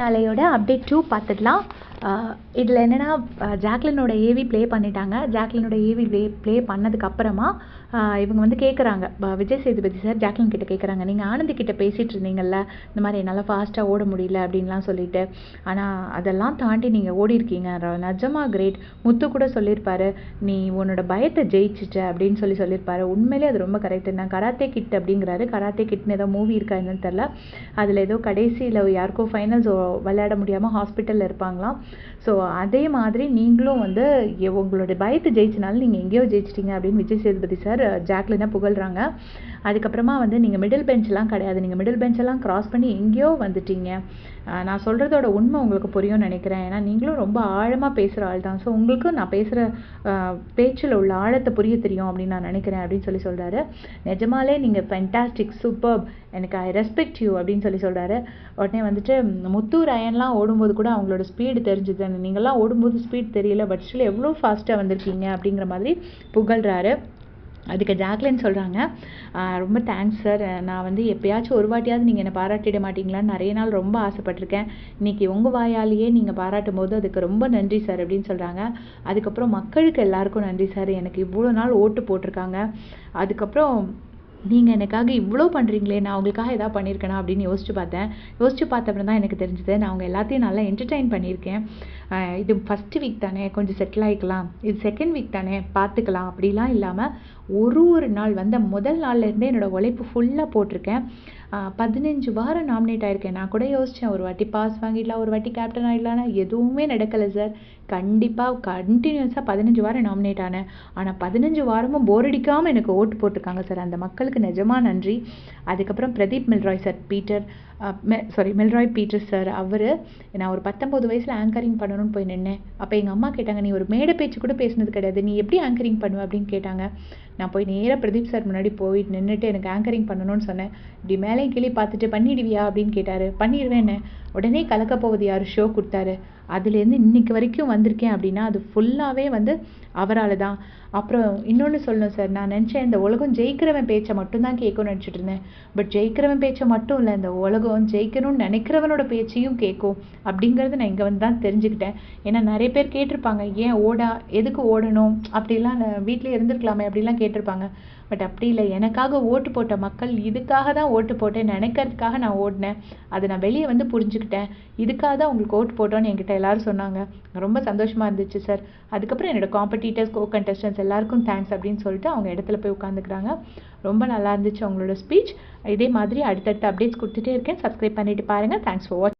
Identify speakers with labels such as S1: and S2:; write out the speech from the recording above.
S1: அலையோட update two பார்த்துடலாம் இதில் என்னென்னா ஜாக்லினோட ஏவி ப்ளே பண்ணிட்டாங்க. ஜாக்லினோட ஏவி ப்ளே ப்ளே பண்ணதுக்கப்புறமா இவங்க வந்து கேட்குறாங்க விஜய் சேதுபதி சார் ஜாக்லின் கிட்ட கேட்குறாங்க நீங்கள் ஆனந்தி கிட்ட பேசிகிட்டு இருந்தீங்கல்ல இந்த மாதிரி என்னால் ஃபாஸ்ட்டாக ஓட முடியல அப்படின்லாம் சொல்லிட்டு. ஆனால் அதெல்லாம் தாண்டி நீங்கள் ஓடிருக்கீங்க நிஜமா கிரேட் முத்து கூட சொல்லியிருப்பாரு நீ உன்னோட பயத்தை ஜெயிச்சிட்ட அப்படின்னு சொல்லி சொல்லியிருப்பாரு உண்மையிலே அது ரொம்ப கரெக்டு நான் கராத்தே கிட் அப்படிங்கிறாரு. கராத்தே கிட்னு ஏதோ மூவி இருக்கா என்னன்னு தெரில அதில் ஏதோ கடைசியில் யாருக்கோ ஃபைனல்ஸ் விளையாட முடியாமல் ஹாஸ்பிட்டலில் இருப்பாங்களாம். ஸோ அதே மாதிரி நீங்களும் வந்து உங்களோட பயத்தை ஜெயிச்சினாலும் நீங்கள் எங்கேயோ ஜெயிச்சிட்டீங்க அப்படின்னு விஜய் சேதுபதி சார் ஜாக்லினை புகழ்கிறாங்க அதுக்கப்புறமா வந்து நீங்கள் மிடில் பெஞ்செலாம் கிடையாது. நீங்கள் மிடில் பெஞ்செல்லாம் கிராஸ் பண்ணி எங்கேயோ வந்துட்டீங்க. நான் சொல்கிறதோட உண்மை உங்களுக்கு புரியும்னு நினைக்கிறேன். ஏன்னா நீங்களும் ரொம்ப ஆழமாக பேசுகிற ஆள் தான். ஸோ உங்களுக்கும் நான் பேசுகிற பேச்சில் உள்ள ஆழத்தை புரிய தெரியும் அப்படின்னு நான் நினைக்கிறேன் அப்படின்னு சொல்லி சொல்கிறாரு நிஜமாலே நீங்கள் ஃபென்டாஸ்டிக் சூப்பர் எனக்கு ஐ ரெஸ்பெக்ட் யூ அப்படின்னு சொல்லி சொல்கிறாரு உடனே வந்துட்டு முத்து அயன்லாம் ஓடும்போது கூட அவங்களோட ஸ்பீடு தெரிஞ்சுது நீங்கள்லாம் ஓடும்போது ஸ்பீட் தெரியல பட் ஸ்டில் எவ்வளோ ஃபாஸ்ட்டாக வந்திருக்கீங்க அப்படிங்கிற மாதிரி புகழ்கிறாரு அதுக்கு ஜாக்லின் சொல்கிறாங்க ரொம்ப தேங்க்ஸ் சார் நான் வந்து எப்பயாச்சும் ஒரு வாட்டியாவது நீங்கள் என்னை பாராட்டிட மாட்டீங்களான்னு நிறைய நாள் ரொம்ப ஆசைப்பட்டிருக்கேன். இன்னைக்கு உங்கள் வாயாலேயே நீங்கள் பாராட்டும் போது அதுக்கு ரொம்ப நன்றி சார் அப்படின்னு சொல்கிறாங்க அதுக்கப்புறம் மக்களுக்கு எல்லாருக்கும் நன்றி சார் எனக்கு இவ்வளோ நாள் ஓட்டு போட்டிருக்காங்க. அதுக்கப்புறம் நீங்கள் எனக்காக இவ்வளோ பண்ணுறீங்களே நான் உங்களுக்காக எதாவது பண்ணியிருக்கேனா அப்படின்னு யோசிச்சு பார்த்தேன். யோசிச்சு பார்த்தப்பறம் தான் எனக்கு தெரிஞ்சது. நான் அவங்க எல்லாத்தையும் நல்லா என்டர்டெயின் பண்ணியிருக்கேன். இது ஃபஸ்ட்டு வீக் தானே கொஞ்சம் செட்டில் ஆகிக்கலாம் இது செகண்ட் வீக் தானே பார்த்துக்கலாம். அப்படிலாம் இல்லாமல் ஒரு ஒரு நாள் வந்த முதல் நாள்லேருந்தே என்னோடய உழைப்பு ஃபுல்லாக போட்டிருக்கேன். பதினஞ்சு வாரம் நாமினேட் ஆயிருக்கேன். நான் கூட யோசித்தேன் ஒரு வாட்டி பாஸ் வாங்கிடலாம் ஒரு வாட்டி கேப்டன் ஆகிடலாம்னா எதுவுமே நடக்கலை சார் கண்டிப்பாக கண்டினியூஸாக பதினஞ்சு வாரம் நாமினேட் ஆனேன். ஆனால் பதினஞ்சு வாரமும் போர் அடிக்காமல் எனக்கு ஓட்டு போட்டிருக்காங்க சார் அந்த மக்களுக்கு நிஜமாக நன்றி. அதுக்கப்புறம் Pradeep Milroy sir Peter. Sorry Milroy Peter sir அவர் நான் ஒரு பத்தொம்போது வயசில் ஆங்கரிங் பண்ணணும்னு போய் நின்னேன். அப்போ எங்கள் அம்மா கேட்டாங்க நீ ஒரு மேடை பேச்சு கூட பேசினது கிடையாது. நீ எப்படி ஆங்கரிங் பண்ணுவ? அப்படின்னு கேட்டாங்க. நான் போய் நேராக பிரதீப் சார் முன்னாடி போய் நின்றுட்டு எனக்கு ஆங்கரிங் பண்ணணும்னு சொன்னேன். இப்படி மேலே கிளி பார்த்துட்டு பண்ணிடுவியா? அப்படின்னு கேட்டார். பண்ணிடுவேன்னு உடனே கலக்கப்போவது யார்? ஷோ கொடுத்தாரு. அதுலேருந்து இன்னைக்கு வரைக்கும் வந்திருக்கேன் அப்படின்னா அது ஃபுல்லாகவே வந்து அவரால் தான் அப்புறம் இன்னொன்று சொல்லணும் சார் நான் நினச்சேன் இந்த உலகம் ஜெயிக்கிறவன் பேச்சை மட்டும்தான் கேட்கும்னு நினச்சிட்டு இருந்தேன். பட் ஜெயிக்கிறவன் பேச்சை மட்டும் இல்லை இந்த உலகம் ஜெயிக்கணும்னு நினைக்கிறவனோட பேச்சையும் கேட்கும் அப்படிங்கிறது நான் இங்கே வந்து தான் தெரிஞ்சுக்கிட்டேன். ஏன்னா நிறைய பேர் கேட்டிருப்பாங்க ஏன் ஓடா? எதுக்கு ஓடணும்? அப்படிலாம் வீட்டிலே இருந்திருக்கலாமே அப்படிலாம் கேட்டிருப்பாங்க. பட் அப்படி இல்லை. எனக்காக ஓட்டு போட்ட மக்கள் இதுக்காக தான் ஓட்டு போட்டேன். நினைக்கிறதுக்காக நான் ஓடினேன். அதை நான் வெளியே வந்து புரிஞ்சுக்கிட்டேன் இதுக்காக தான் உங்களுக்கு ஓட்டு போட்டோன்னு என்கிட்ட எல்லாரும் சொன்னாங்க. ரொம்ப சந்தோஷமாக இருந்துச்சு சார் அதுக்கப்புறம் என்னோட காம்படிட்டர்ஸ் கோ கண்டஸ்டன்ஸ் எல்லாருக்கும் தேங்க்ஸ் அப்படின்னு சொல்லிட்டு அவங்க இடத்துல போய் உட்காந்துக்கிறாங்க ரொம்ப நல்லா இருந்துச்சு அவங்களோட ஸ்பீச் இதே மாதிரி அடுத்தடுத்த அப்டேட்ஸ் கொடுத்துட்டே இருக்கேன். சப்ஸ்கிரைப் பண்ணிட்டு பாருங்கள் தேங்க்ஸ் ஃபார் வாட்ச்